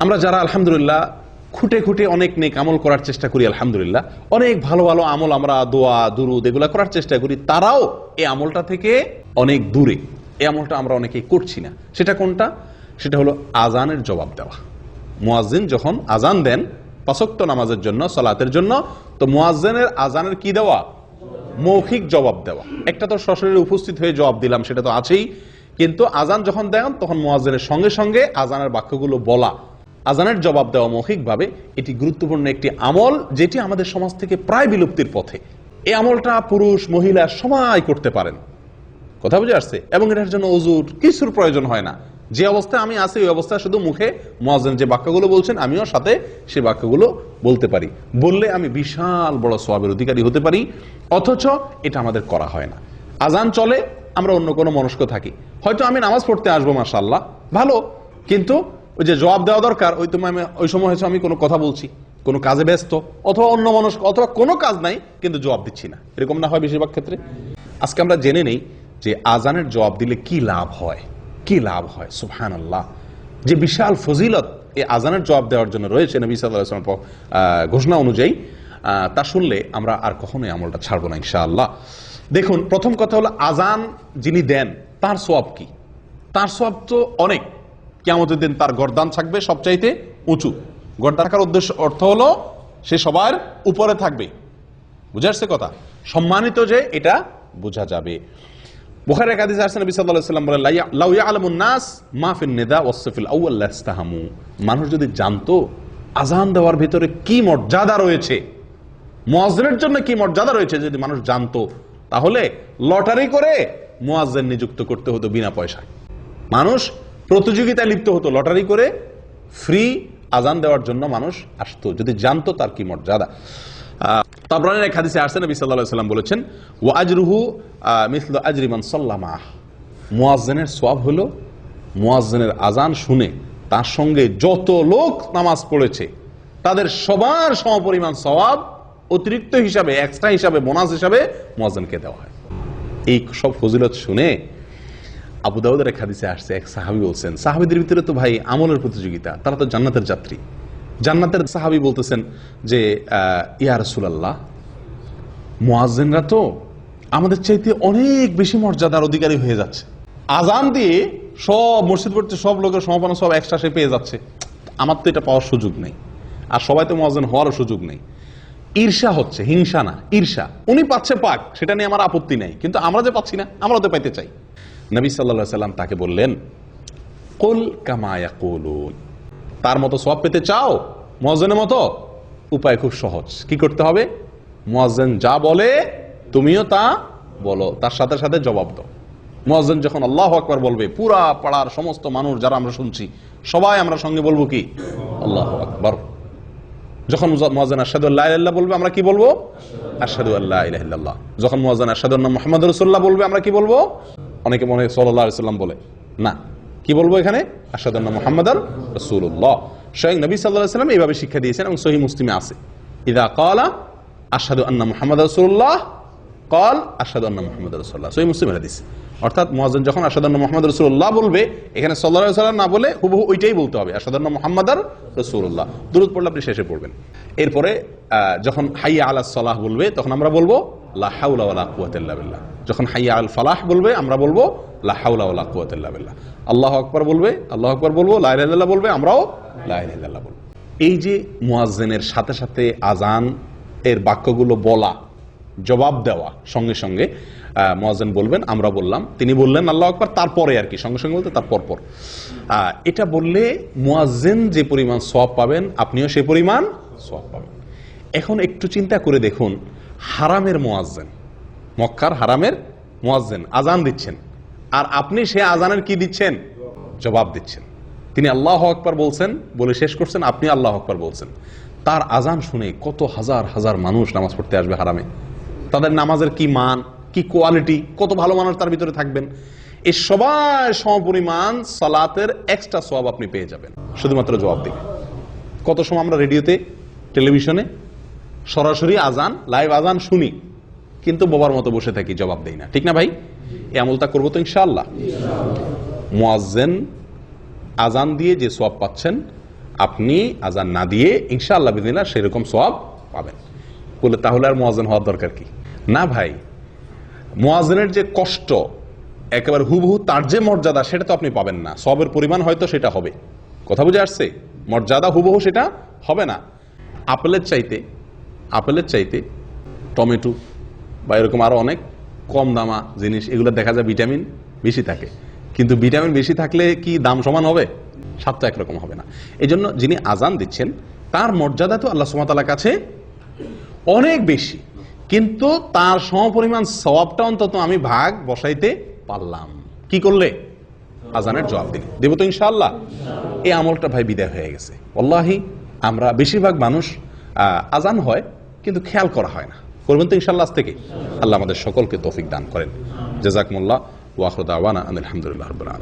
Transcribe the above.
আমরা যারা আলহামদুলিল্লাহ খুঁটে খুঁটে অনেক নেক আমল করার চেষ্টা করি, আলহামদুলিল্লাহ। অনেক ভালো ভালো আমল আমরা দোয়া, দুরুদ এগুলা করার চেষ্টা করি। তারাও এই আমলটা থেকে অনেক দূরে। এই আমলটা আমরা অনেকেই করছি না। সেটা কোনটা? সেটা হলো আজানের জবাব দেওয়া। মুয়াজ্জিন যখন আজান দেন পাশক্ত নামাজের জন্য, সলাতের জন্য, তো মুয়াজ্জিনের আজানের কি দেওয়া? মৌখিক জবাব দেওয়া। একটা তো সশরীরে উপস্থিত হয়ে জবাব দিলাম, সেটা তো আছেই। কিন্তু আজান যখন দেন, তখন মুয়াজ্জিনের সঙ্গে সঙ্গে আজানের বাক্যগুলো বলা। আজানের জবাব দেওয়া মৌখিকভাবে এটি গুরুত্বপূর্ণ একটি আমল যেটি আমাদের সমাজ থেকে প্রায় বিলুপ্তির পথে। এই আমলটা পুরুষ, মহিলা সবাই করতে পারেন। কথা বুঝে আসছে? এবং এটার জন্য অজুর কিছুর প্রয়োজন হয় না। যে অবস্থায় আমি আছি, ওই অবস্থায় শুধু মুখে মোয়াজ্জেন যে বাক্যগুলো বলছেন, আমিও সাথে সে বাক্যগুলো বলতে পারি। বললে আমি বিশাল বড় সোয়াবের অধিকারী হতে পারি, অথচ এটা আমাদের করা হয় না। আজান চলে, আমরা অন্য কোনো মনস্ক থাকি। হয়তো আমি নামাজ পড়তে আসব মাসাল্লাহ ভালো। কিন্তু ওই যে জবাব দেওয়া দরকার, ওই তুমি আমি ওই সময় হয়েছে আমি কোনো কথা বলছি, কোনো কাজে ব্যস্ত, অথবা অন্য মনস্ক অথবা কোনো কাজ নাই, কিন্তু জবাব দিচ্ছি না। এরকম না হয় বেশিরভাগ ক্ষেত্রে। আজকে আমরা জেনে নেই যে আজানের জবাব দিলে কি লাভ হয়। কি লাভ হয়? সুবহান আল্লাহ যে বিশাল ফজিলত এই আজানের জবাব দেওয়ার জন্য রয়েছে নবী সাল্লাম ঘোষণা অনুযায়ী তা শুনলে আমরা আর কখনোই আমলটা ছাড়বো না, ইনশাআল্লাহ। দেখুন, প্রথম কথা হলো, আজান যিনি দেন, তার সোয়াব কি? তার সোয়াব তো অনেক। কেমতের দিন তার গরদান থাকবে সবচাইতে উঁচু। গরদান থাকার উদ্দেশ্য অর্থ হলো সে সবার উপরে থাকবে। বুঝে আসছে কথা? সম্মানিত যে এটা বোঝা যাবে। বুখারী এক হাদিসে আসছে, নবী লাউ ইয়ালামুন নাস মা ফিন নিদা লাস্তাহামু মানুষ যদি জানতো আজান দেওয়ার ভিতরে কি মর্যাদা রয়েছে, মুয়াজ্জিনের জন্য কি মর্যাদা রয়েছে যদি মানুষ জানতো, তাহলে লটারি করে মুয়াজ্জিন নিযুক্ত করতে হতো বিনা পয়সায়। মানুষ প্রতিযোগিতায় লিপ্ত হতো, লটারি করে ফ্রি আজান দেওয়ার জন্য মানুষ আসতো। যদি জানতো তার কি মর্যাদা। তাবরানের এক হাদিসে আসছে, নবী আলাইহি সাল্লাম বলেছেন, ওয়া আজরুহু মিসলু আজরি মান সাল্লামা মুয়াজ্জিনের সওয়াব হলো, মুয়াজ্জিনের আজান শুনে তার সঙ্গে যত লোক নামাজ পড়েছে, তাদের সবার সমপরিমাণ সওয়াব অতিরিক্ত হিসাবে এক্সট্রা হিসাবে বোনাস হিসাবে মুয়াজ্জিনকে দেওয়া হয়। এই সব ফজিলত শুনে আবু দাউদের এক হাদিসে আসছে, এক সাহাবি বলছেন, সাহাবিদের ভিতরে তো ভাই আমলের প্রতিযোগিতা, তারা তো জান্নাতের যাত্রী। জান্নাতের সাহাবি বলতেছেন যে ইয়া রাসূলুল্লাহ, মুয়াজ্জিনরা তো আমাদের চাইতে অনেক বেশি মর্যাদার অধিকারী হয়ে যাচ্ছে। আজান দিয়ে সব মসজিদ পড়তে সব লোকের সমাপনা সব এক্সট্রা সে পেয়ে যাচ্ছে। আমার তো এটা পাওয়ার সুযোগ নেই। আর সবাই তো মুয়াজ্জিন হওয়ারও সুযোগ নেই। ঈর্ষা হচ্ছে, হিংসা না, ঈর্ষা। উনি পাচ্ছে পাক, সেটা নিয়ে আমার আপত্তি নেই। কিন্তু আমরা যে পাচ্ছি না, আমরা তো পাইতে চাই। নবী সাল্লাল্লাহু সাল্লাম তাকে বললেন, কুল কামায়া কুলুন তার মতো সব পেতে চাও? মহাজনের মতো? উপায় খুব সহজ। কি করতে হবে? মুয়াজ্জিন যা বলে, তুমিও তা বলো। তার সাথে সাথে জবাব দাও। মুয়াজ্জিন যখন আল্লাহ আকবার বলবে, পুরা পাড়ার সমস্ত মানুষ যারা আমরা শুনছি, সবাই আমরা সঙ্গে বলব কি? আল্লাহ আকবার। যখন আল্লাহ ইল্লাল্লাহ বলবে, আমরা কি বলব? আশহাদু আল্লাহ যখন মুয়াজ্জিন আশহাদু আন্না মুহাম্মাদুর রাসূলুল্লাহ বলবে, আমরা কি বলব? অনেকে মনে আলাইহি সাল্লাম বলে। না। কি বলব এখানে? আশহাদু মোহাম্মদ আল রসুল্লাহ স্বয়ং নবী সাল্লাল্লাহু সাল্লাম এইভাবে শিক্ষা দিয়েছেন এবং সহি মুসলিমে আছে। ইদা কলা আসাদ মোহাম্মদ রসুল্লাহ কল আসাদ আন্না রসুল্লাহ সহি মুসলিম হাদিস। অর্থাৎ মুয়াজ্জিন যখন আশহাদু আন্না রসুল্লাহ বলবে, এখানে আলাইহি সাল্লাম না বলে হুবহু ওইটাই বলতে হবে আশহাদু আন্না মুহাম্মাদার রাসূলুল্লাহ। দূরত পড়লে আপনি শেষে পড়বেন। এরপরে যখন হাইয়া আলা সালাহ বলবে, তখন আমরা বলব, লা হাওলা ওয়ালা কুওয়াতা ইল্লা যখন হাইয়া আল ফালাহ বলবে, আমরা বলব, লা হাওলা ওয়ালা কুওয়াতা ইল্লা বিল্লাহ। আল্লাহু বলবে, আল্লাহ আকবার বলব, লা ইলাহা ইল্লাল্লাহ বলবে, আমরাও লা ইলাহা ইল্লাল্লাহ বলব। এই যে মুয়াজ্জিনের সাথে সাথে আজান এর বাক্যগুলো বলা জবাব দেওয়া। সঙ্গে সঙ্গে আহ, মুয়াজ্জিন বলবেন আমরা বললাম। তিনি বললেন আল্লাহ আকবার। তারপরে আর কি সঙ্গে সঙ্গে বলতে তার পরপর আহ, এটা বললে মুয়াজ্জিন যে পরিমাণ সওয়াব পাবেন আপনিও সে পরিমাণ সওয়াব পাবেন। এখন একটু চিন্তা করে দেখুন হারামের মুয়াজ্জিন মক্কার হারামের মুয়াজ্জিন আজান দিচ্ছেন আর আপনি সে আজানের কি দিচ্ছেন? জবাব দিচ্ছেন। তিনি আল্লাহ আকবার বলছেন বলে শেষ করছেন আপনি আল্লাহ আকবার বলছেন। তার আজান শুনে কত হাজার হাজার মানুষ নামাজ পড়তে আসবে হারামে। তাদের নামাজের কি মান, কি কোয়ালিটি কত ভালো মানুষ তার ভিতরে থাকবেন। এই সবাই সমপরিমাণ সালাতের এক্সট্রা সওয়াব আপনি পেয়ে যাবেন। শুধুমাত্র জবাব দিবেন কত সময় আমরা রেডিওতে, টেলিভিশনে সরাসরি আজান লাইভ আজান শুনি, কিন্তু বোবার মতো বসে থাকি, জবাব দেই না। ঠিক না ভাই? এই আমলটা করব তো ইনশাআল্লাহ। মুয়াজ্জেন আজান দিয়ে যে সোয়াব পাচ্ছেন, আপনি আজান না দিয়ে ইনশাআল্লাহ বিদিনা সেরকম সব পাবেন। বলে তাহলে আর মোয়াজেন হওয়ার দরকার কি? না ভাই মোয়াজেনের যে কষ্ট, একেবারে হুবহু তার যে মর্যাদা, সেটা তো আপনি পাবেন না। সবের পরিমাণ হয়তো সেটা হবে। কথা বুঝে আসছে? মর্যাদা হুবহু সেটা হবে না। আপেলের চাইতে আপেলের চাইতে টমেটো বা এরকম আরও অনেক কম দামা জিনিস, এগুলো দেখা যায় ভিটামিন বেশি থাকে। কিন্তু ভিটামিন বেশি থাকলে কি দাম সমান হবে? স্বাদ তো একরকম হবে না। এই জন্য যিনি আজান দিচ্ছেন, তার মর্যাদা তো আল্লাহ সুমাতালার কাছে অনেক বেশি। কিন্তু তার সমপরিমাণ সওয়াবটা অন্তত আমি ভাগ বসাইতে পারলাম। কি করলে? আজানের জবাব দিলে। দেব তো ইনশাআল্লাহ। এই আমলটা ভাই বিদায় হয়ে গেছে। অল্লাহি আমরা বেশিরভাগ মানুষ আজান হয়, কিন্তু খেয়াল করা হয় না। করবেন তো ইনশাল্লাহ থেকে। আল্লাহ আমাদের সকলকে তৌফিক দান করেন। জেজাকমুল্লাহ ওয়াহরুদ আওয়ানা আলহামদুলিল্লাহ